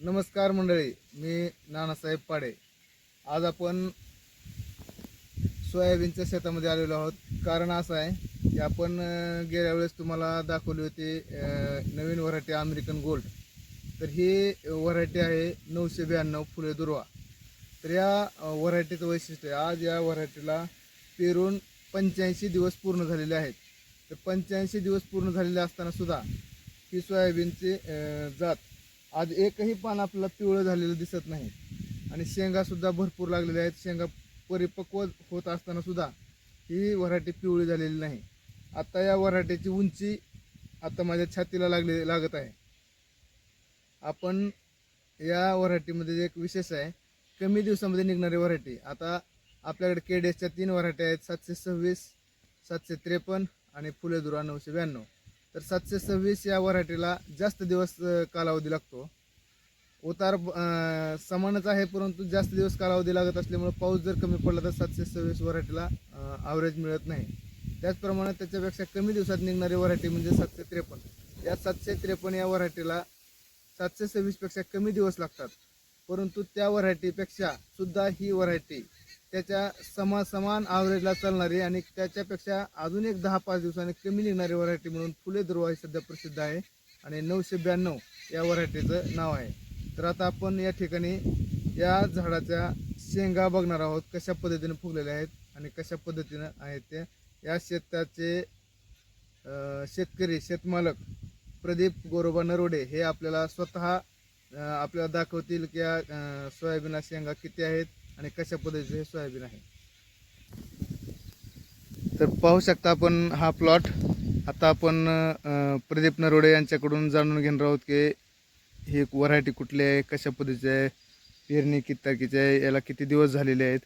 नमस्कार मंडळी मी नानासाहेब पाडे. आज आपण सोयाबीनच्या शेतामध्ये आलेलो आहोत. कारण असं आहे की आपण गेल्या वेळेस तुम्हाला दाखवली होती नवीन व्हरायटी अमेरिकन गोल्ड. तर ही व्हरायटी आहे नऊशे ब्याण्णव फुले दुर्वा. तर या व्हरायटीचं वैशिष्ट्य आहे आज या व्हरायटीला पेरून पंच्याऐंशी दिवस पूर्ण झालेले आहेत. तर पंच्याऐंशी दिवस पूर्ण झालेले असताना सुद्धा ही सोयाबीनची जात आज एकही पान आपल्याला पिवळं झालेलं दिसत नाही. आणि शेंगासुद्धा भरपूर लागलेल्या आहेत. शेंगा परिपक्व होत असताना सुद्धा ही वराटी पिवळी झालेली नाही. आता या व्हरायटीची उंची आता माझ्या छातीला लागले लागत आहे. आपण या व्हरायटीमध्ये एक विशेष आहे कमी दिवसामध्ये निघणारी व्हरायटी आता आपल्याकडे के केडेसच्या तीन वराट्या आहेत सातशे सव्वीस सातशे त्रेपन्न आणि फुले दुरा नऊशे ब्याण्णव. तर सातशे सव्वीस या वराठीला जास्त दिवस कालावधी लागतो. उतार समानच आहे परंतु जास्त दिवस कालावधी लागत असल्यामुळे पाऊस जर कमी पडला तर सातशे सव्वीस वराठीला ॲव्हरेज मिळत नाही. त्याचप्रमाणे त्याच्यापेक्षा कमी दिवसात निघणारी वराठी म्हणजे सातशे त्रेपन्न. या सातशे त्रेपन्न या वराठीला सातशे सव्वीसपेक्षा कमी दिवस लागतात. परंतु त्या वरायटीपेक्षा सुद्धा ही व्हरायटी त्याच्या समा समान आवरेजला चालणारी आणि त्याच्यापेक्षा अजून एक दहा पाच दिवसांनी कमी निघणारी व्हरायटी म्हणून फुले दुर्वा ही सध्या प्रसिद्ध आहे. आणि नऊशे ब्याण्णव या व्हरायटीचं नाव आहे. तर आता आपण या ठिकाणी या झाडाच्या शेंगा बघणार आहोत. कशा पद्धतीने फुगलेल्या आहेत आणि कशा पद्धतीनं आहेत ते. या शेताचे शेतकरी शेतमालक प्रदीप गोरोबा नरोडे हे आपल्याला स्वतः आपल्याला दाखवतील की या सोयाबीनला सोयाबीना शेंगा किती आहेत. आणि कशा पद्धतीचे हे सोयाबीन आहे. तर पाहू शकता आपण हा प्लॉट आता आपण प्रदीप नरोडे यांच्याकडून जाणून घेणार आहोत की ही व्हरायटी कुठली आहे कशा पद्धतीची आहे पेरणी किती तारखेची आहे याला किती दिवस झालेले आहेत.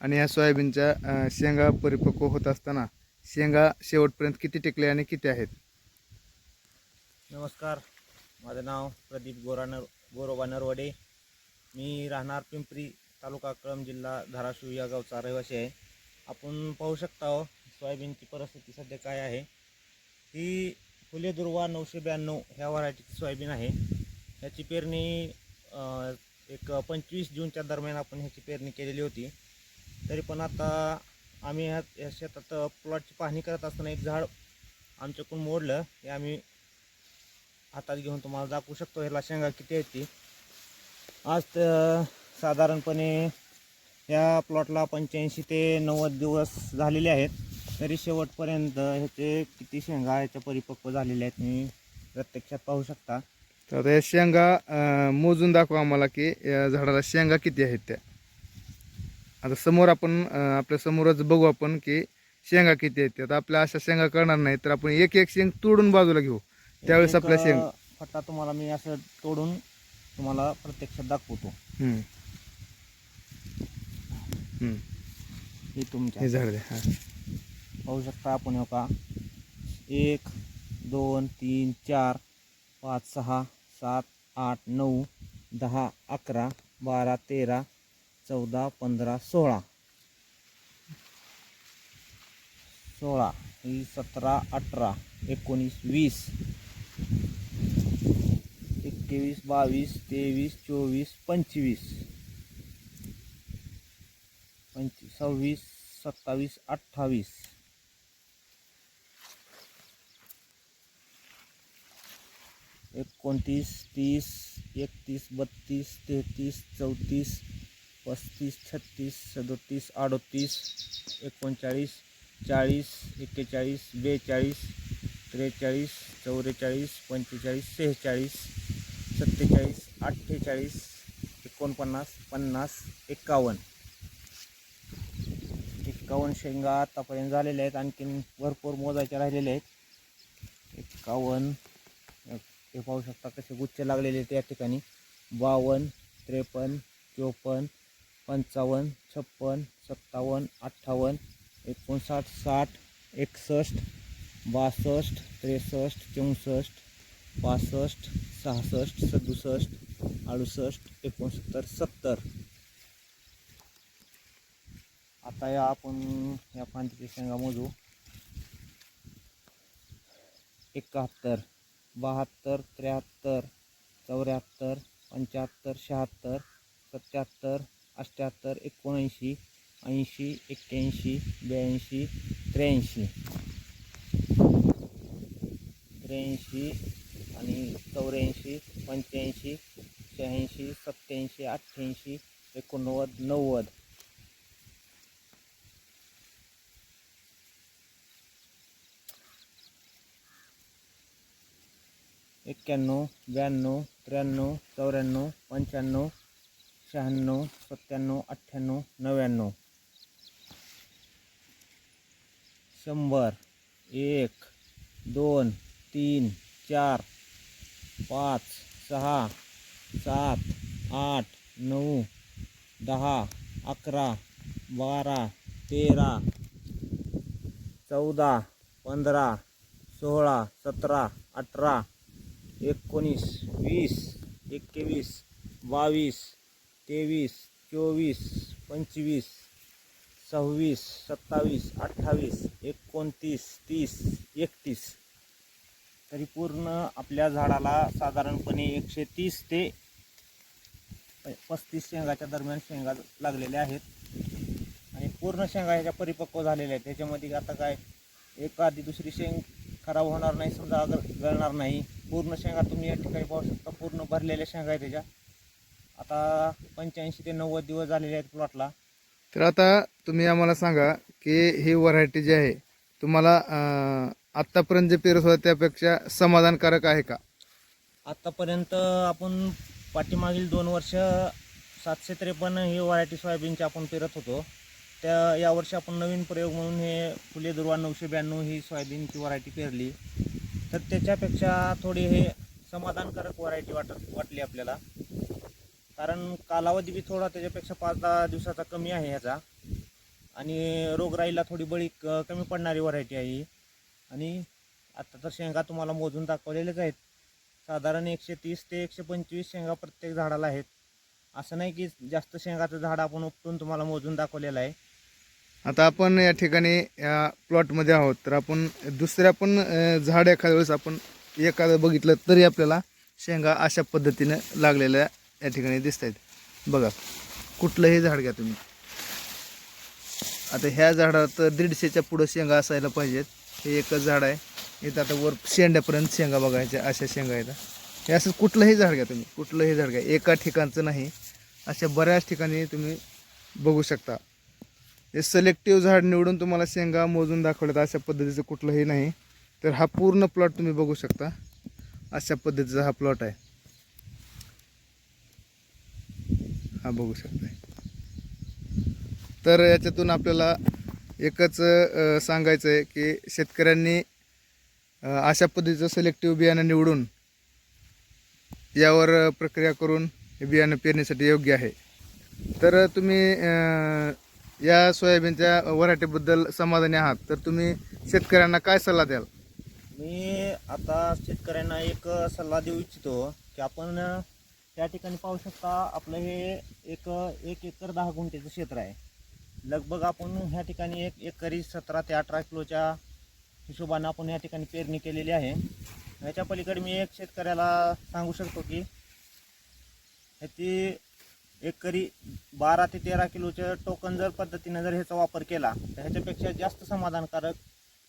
आणि ह्या सोयाबीनच्या शेंगा परिपक्व होत असताना शेंगा शेवटपर्यंत किती टिकले आणि किती आहेत? नमस्कार माझं नाव प्रदीप गोरानर गोरोबा नरवडे. मी राहणार पिंपरी तालुका कळम जिल्हा धाराशिव या गावचा रहिवासी आहे. आपण पाहू शकता हो, सोयाबीनची परिस्थिती सध्या काय आहे. ही फुले दुर्वा नऊशे ब्याण्णव ह्या व्हरायटीची सोयाबीन आहे. ह्याची पेरणी एक पंचवीस जूनच्या दरम्यान आपण ह्याची पेरणी केलेली होती. तरी पण आता आम्ही ह्या या शेतात प्लॉटची पाहणी करत असताना एक झाड आमच्याकडून मोडलं. हे आम्ही हातात घेऊन तुम्हाला दाखवू शकतो. ह्याला शेंगा किती आहेत ती. आज तर साधारणपणे या प्लॉटला पंच्याऐंशी ते नव्वद दिवस झालेले आहेत. तरी शेवटपर्यंत ह्याचे किती शेंगा ह्याच्या परिपक्व झालेल्या आहेत तुम्ही प्रत्यक्षात पाहू शकता. तर आता या शेंगा अं, मोजून दाखवा आम्हाला की या झाडाला शेंगा किती आहेत त्या. आता समोर आपण अं, आपल्या समोरच बघू आपण की शेंगा किती आहेत त्या आता आपल्या अशा शेंगा करणार नाही तर आपण एक एक शेंग तोडून बाजूला घेऊ. त्यावेळेस एक, आपल्या शेंग. फटा तुम्हाला मी असं तोडून तुम्हाला प्रत्यक्षात दाखवतो. हम्म. हे तुमच्या. हे झाड द्या हा. पाहू शकता आपण हो का एक दोन तीन चार पाच सहा सात आठ नऊ दहा अकरा बारा तेरा चौदा पंधरा सोळा. सोळा ही सतरा अठरा एकोणीस वीस. एकवीस बावीस तेवीस चोवीस पंचवीस. पंचवीस सव्वीस सत्तावीस अठ्ठावीस. एकोणतीस तीस एकतीस बत्तीस तेहतीस चौतीस पस्तीस छत्तीस सदोतीस अडोतीस एकोणचाळीस चाळीस एक्केचाळीस बेचाळीस त्रेचाळीस चौवेचाळीस पंचेचाळीस सेहेचाळीस सत्तेचाळीस अठ्ठेचाळीस एकोणपन्नास पन्नास एकावन्न. एकावन्न शेंगा आतापर्यंत झालेल्या आहेत. आणखीन भरपूर मोजायच्या राहिलेल्या आहेत. एकावन्न हे पाहू शकता कसे गुच्छ लागलेले आहेत या ठिकाणी. बावन्न त्रेपन्न चोपन्न पंचावन्न छप्पन सत्तावन्न अठ्ठावन्न एकोणसाठ साठ एकसष्ट बासष्ट त्रेसष्ट चौसष्ट पासष्ट सहासष्ट सदुसष्ट अडुसष्ट एकोणसत्तर सत्तर. आता या आपण या फांदीच्या शेंगा मोजू एकाहत्तर बहात्तर त्र्याहत्तर चौऱ्याहत्तर पंच्याहत्तर शहात्तर सत्याहत्तर अठ्ठ्याहत्तर एकोणऐंशी ऐंशी एक्क्याऐंशी ब्याऐंशी त्र्याऐंशी. त्र्याऐंशी आणि चौऱ्याऐंशी पंच्याऐंशी शहाऐंशी सत्त्याऐंशी अठ्ठ्याऐंशी एकोणनव्वद नव्वद. एक्क्याण्णव ब्याण्णव त्र्याण्णव चौऱ्याण्णव पंच्याण्णव शहाण्णव सत्त्याण्णव अठ्ठ्याण्णव नव्याण्णव शंभर, एक, दोन, तीन, चार, पाच, सहा, सात, आठ, नऊ, दहा, अकरा, बारा, तेरा, चौदा, पंधरा, सोळा, सतरा, अठरा एकोणीस वीस एकवीस बावीस तेवीस चोवीस पंचवीस सव्वीस सत्तावीस अठ्ठावीस एकोणतीस तीस एकतीस. तरी पूर्ण आपल्या झाडाला साधारणपणे एकशे तीस ते प- पस्तीस शेंगाच्या दरम्यान शेंगा लागलेल्या आहेत. आणि पूर्ण शेंगा ह्याच्या परिपक्व झालेल्या आहेत. त्याच्यामध्ये आता काय? एक आधी दुसरी शेंग खराब होणार नाही समजा गळणार नाही. पूर्ण शेंगा तुम्ही या ठिकाणी पाहू शकता. पूर्ण भरलेल्या शेंगा आहेत त्याच्या. आता पंच्याऐंशी ते नव्वद दिवस झालेले आहेत प्लॉटला तर आता तुम्ही आम्हाला सांगा की ही व्हरायटी जी आहे तुम्हाला आत्तापर्यंत जे पेरत होतं त्यापेक्षा समाधानकारक आहे का? आत्तापर्यंत आपण पाठीमागील दोन वर्ष सातशे त्रेपन्न ही व्हरायटी सोयाबीनची आपण पेरत होतो. त्या यावर्षी आपण नवीन प्रयोग म्हणून हे फुले दुर्वा नऊशे ब्याण्णव ही सोयाबीनची व्हरायटी पेरली. तर त्याच्यापेक्षा थोडी हे समाधानकारक व्हरायटी वाटत वाटली आपल्याला. कारण कालावधी बी थोडा त्याच्यापेक्षा पाच दहा दिवसाचा कमी आहे ह्याचा. आणि रोगराईला थोडी बळी क- कमी पडणारी व्हरायटी आहे ही. आणि आता तर शेंगा तुम्हाला मोजून दाखवलेलेच आहेत. साधारण एकशे तीस ते एकशे पंचवीस शेंगा प्रत्येक झाडाला आहेत. असं नाही की जास्त शेंगाचं झाड आपण उपटून तुम्हाला मोजून दाखवलेलं आहे. आता आपण या ठिकाणी या प्लॉटमध्ये आहोत. तर आपण दुसऱ्या पण झाड एखाद्या वेळेस आपण एखादं बघितलं तरी आपल्याला शेंगा अशा पद्धतीनं लागलेल्या या ठिकाणी दिसत आहेत बघा कुठलंही झाड घ्या तुम्ही. आता ह्या झाडात दीडशेच्या पुढं शेंगा असायला पाहिजेत. हे एकच झाड आहे. इथं आता वर शेंड्यापर्यंत शेंगा बघायच्या अशा शेंगा आहेत. हे असं कुठलंही झाड घ्या तुम्ही. कुठलंही झाड घ्या. एका ठिकाणचं नाही. अशा बऱ्याच ठिकाणी तुम्ही बघू शकता. हे सिलेक्टिव्ह झाड निवडून तुम्हाला शेंगा मोजून दाखवल्यात अशा पद्धतीचं कुठलंही नाही. तर हा पूर्ण प्लॉट तुम्ही बघू शकता. अशा पद्धतीचा हा प्लॉट आहे. हा बघू शकता तर याच्यातून आपल्याला एकच सांगायचं आहे की शेतकऱ्यांनी अशा पद्धतीचं सिलेक्टिव्ह बियाणं निवडून यावर प्रक्रिया करून हे बियाणं पेरण्यासाठी योग्य आहे. तर तुम्ही या सोयाबीनच्या व्हरायटीबद्दल समाधानी आहात. तर तुम्ही शेतकऱ्यांना काय सल्ला द्याल? मी आता शेतकऱ्यांना एक सल्ला देऊ इच्छितो की आपण त्या ठिकाणी पाहू शकता आपलं हे एक एक एकर दहा गुंठेचं क्षेत्र आहे. लगभग आपण ह्या ठिकाणी एक एकरी सतरा ते अठरा किलोच्या हिशोबानं आपण या ठिकाणी पेरणी केलेली आहे. ह्याच्या पलीकडे मी एक शेतकऱ्याला सांगू शकतो की ह्याची एकरी बारा ते तेरा किलोच्या टोकन जर पद्धतीने जर ह्याचा वापर केला तर ह्याच्यापेक्षा जास्त समाधानकारक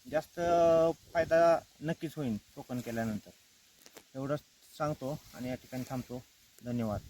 जास्त फायदा नक्कीच होईल टोकन केल्यानंतर. एवढंच सांगतो आणि या ठिकाणी थांबतो. धन्यवाद.